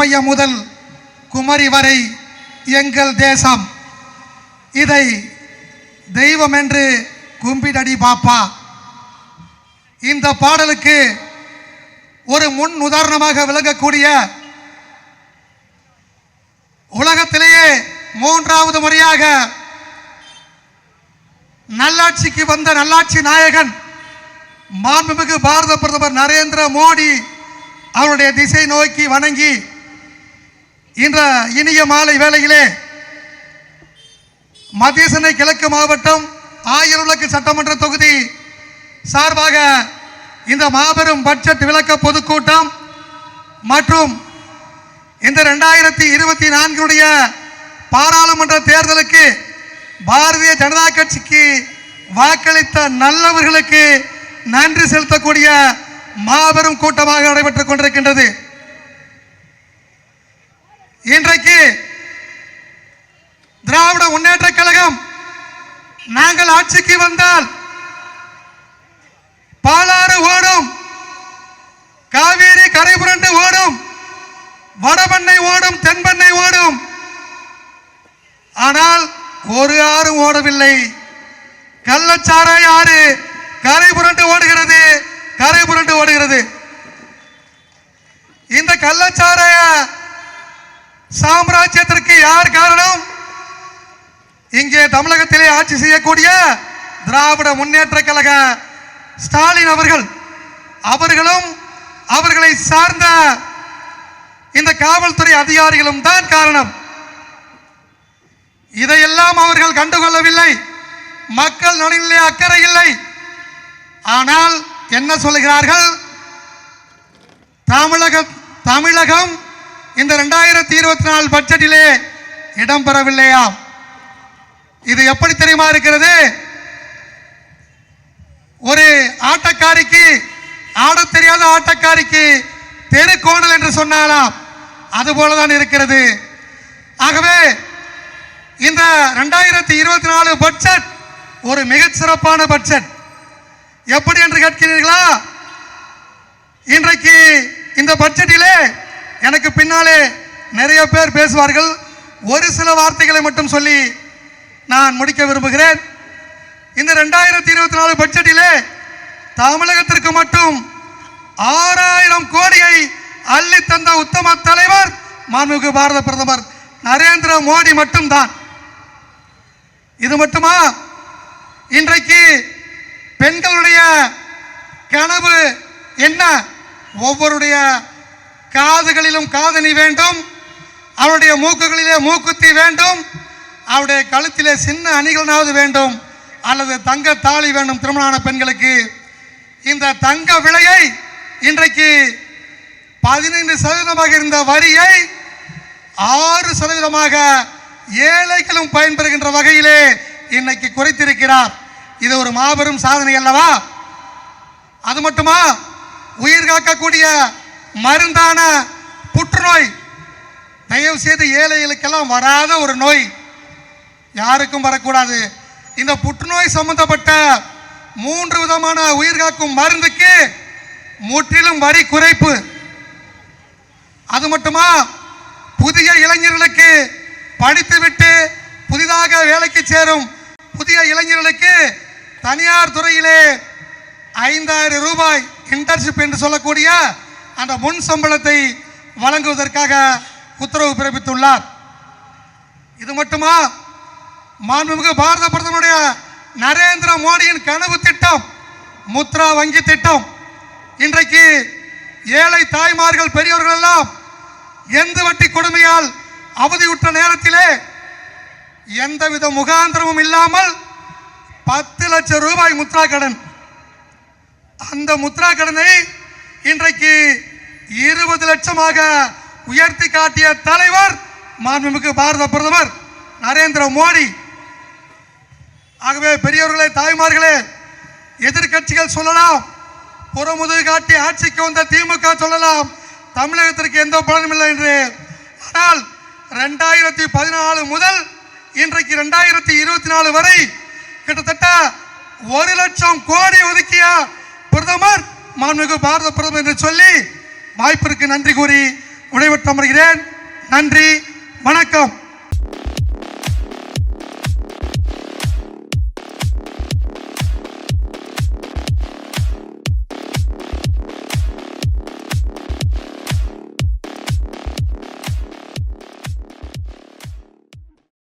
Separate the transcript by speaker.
Speaker 1: இமயம் முதல் குமரி வரை எங்கள் தேசம். இதை தெய்வம் என்று கும்பிடடி பாப்பா. இந்த பாடலுக்கு ஒரு முன் உதாரணமாக விளங்கக்கூடிய உலகத்திலேயே மூன்றாவது முறையாக நல்லாட்சிக்கு வந்த நல்லாட்சி நாயகன் மாண்புமிகு பாரத பிரதமர் நரேந்திர மோடி அவருடைய திசை நோக்கி வணங்கி இன்ற இனிய மாலை வேளையிலே மத்திய சென்னை கிழக்கு மாவட்டம் ஆயிரம் விளக்கு சட்டமன்ற தொகுதி சார்பாக இந்த மாபெரும் பட்ஜெட் விளக்க பொதுக்கூட்டம் மற்றும் இந்த ரெண்டாயிரத்தி இருபத்தி நான்குடைய பாராளுமன்ற தேர்தலுக்கு பாரதிய ஜனதா கட்சிக்கு வாக்களித்த நல்லவர்களுக்கு நன்றி செலுத்தக்கூடிய மாபெரும் கூட்டமாக நடைபெற்றுக் கொண்டிருக்கின்றது. இன்றைக்கு திராவிட முன்னேற்ற கழகம் நாங்கள் ஆட்சிக்கு வந்தால் பாலாறு ஓடும் காவேரி கரை புரண்டு ஓடும் வடபண்ணை ஓடும் தென்பண்ணை ஓடும். ஆனால் ஒரு ஆறும் ஓடவில்லை. கள்ளச்சாராய ஆறு கரை புரண்டு ஓடுகிறது கரை புரண்டு ஓடுகிறது. இந்த கள்ளச்சாராய சாம்ராஜ்யத்திற்கு யார் காரணம்? இங்கே தமிழகத்திலே ஆட்சி செய்யக்கூடிய திராவிட முன்னேற்ற கழக ஸ்டாலின் அவர்கள். அவர்களும் அவர்களை சார்ந்த இந்த காவல்துறை அதிகாரிகளும் தான் காரணம். இதையெல்லாம் அவர்கள் கண்டுகொள்ளவில்லை. மக்கள் நலனிலே அக்கறை இல்லை. ஆனால் என்ன சொல்லுகிறார்கள்? தமிழகம் தமிழகம் இந்த ரெண்டாயிரத்தி இருபத்தி நாலு பட்ஜெட்டிலே இடம்பெறவில்லையா? இது எப்படி தெரியுமா இருக்கிறது? ஒரு ஆட்டக்காரிக்கு ஆடத் தெரியாத ஆட்டக்காரிக்கு தெருக்கோணல் என்று சொன்னாலாம். அது போலதான் இருக்கிறது. ஆகவே இந்த ரெண்டாயிரத்தி இருபத்தி நாலு பட்ஜெட் ஒரு மிகச்சிறப்பான பட்ஜெட். எப்படி என்று கேட்கிறீர்களா? இன்றைக்கு இந்த பட்ஜெட்டிலே எனக்கு பின்னாலே நிறைய பேர் பேசுவார்கள். ஒரு சில வார்த்தைகளை மட்டும் சொல்லி நான் முடிக்க விரும்புகிறேன். இந்த ரெண்டாயிரத்தி இருபத்தி நாலு பட்ஜெட்டிலே தமிழகத்திற்கு மட்டும் ஆறாயிரம் கோடியை அள்ளி தந்த உத்தம தலைவர் மாண்புமிகு பாரத பிரதமர் நரேந்திர மோடி மட்டும்தான். இது மட்டுமா? இன்றைக்கு பெண்களுடைய கனவு என்ன? ஒவ்வொருடைய காதுகளிலும் காதணி வேண்டும் அவருடைய மூக்குகளிலே மூக்குத்தி வேண்டும் அவருடைய கழுத்திலே சின்ன அணிகளாவது வேண்டும் அல்லது தங்க தாலி வேண்டும் திருமணமான பெண்களுக்கு. இந்த தங்க விலையை இன்றைக்கு பதினைந்து சதவீதமாக இருந்த வரியை ஆறு சதவீதமாக ஏழைகளும் பயன்பெறுகின்ற வகையிலே இன்னைக்கு குறைத்திருக்கிறார். இது ஒரு மாபெரும் சாதனை அல்லவா? அது மட்டுமா? உயிர் காக்கக்கூடிய மருந்தான புற்றுநோய். தயவு செய்து ஏழைகளுக்கெல்லாம் வராத ஒரு நோய். யாருக்கும் வரக்கூடாது. இந்த புற்றுநோய் சம்பந்தப்பட்ட மூன்று விதமான உயிர் காக்கும் மருந்துக்கு முற்றிலும் வரி குறைப்பு. அது மட்டுமா? புதிய இளைஞர்களுக்கு படித்துவிட்டு புதிதாக வேலைக்கு சேரும் புதிய இளைஞர்களுக்கு தனியார் துறையிலே ஐந்தாயிரம் ரூபாய் இன்டர்ன்ஷிப் என்று சொல்லக்கூடிய அந்த முன் சம்பளத்தை வழங்குவதற்காக உத்தரவு பிறப்பித்துள்ளார். இது மட்டுமா? மாண்புமிகு பாரத பிரதமருடைய நரேந்திர மோடியின் கனவு திட்டம் முத்ரா வங்கி திட்டம். இன்றைக்கு ஏழை தாய்மார்கள் பெரியவர்கள் எல்லாம் எந்த வட்டி கொடுமையால் அவதியுற்ற நேரத்திலே எந்தவித முகாந்திரமும் இல்லாமல் பத்து லட்சம் ரூபாய் முத்ரா கடன். அந்த முத்ரா கடனை இன்றைக்கு இருபது லட்சமாக உயர்த்தி காட்டிய தலைவர் மாண்புமிகு பாரத பிரதமர் நரேந்திர மோடி. ஆகவே பெரியவர்களே தாய்மார்களே எதிர்க்கட்சிகள் சொல்லலாம் புறமுதுகு காட்டி ஆட்சிக்கு வந்த திமுக சொல்லலாம் தமிழகத்திற்கு எந்த பலனும் இல்லை என்று. ஆனால் ரெண்டாயிரத்தி பதினாலு முதல் இன்றைக்கு ரெண்டாயிரத்தி இருபத்தி நாலு வரை கிட்டத்தட்ட ஒரு லட்சம் கோடி ஒதுக்கிய பிரதமர் மாண்புமிகு பாரத பிரதமர் என்று சொல்லி வாய்ப்பிற்கு நன்றி கூறி விடைபெற்று அமர்கிறேன். நன்றி வணக்கம்.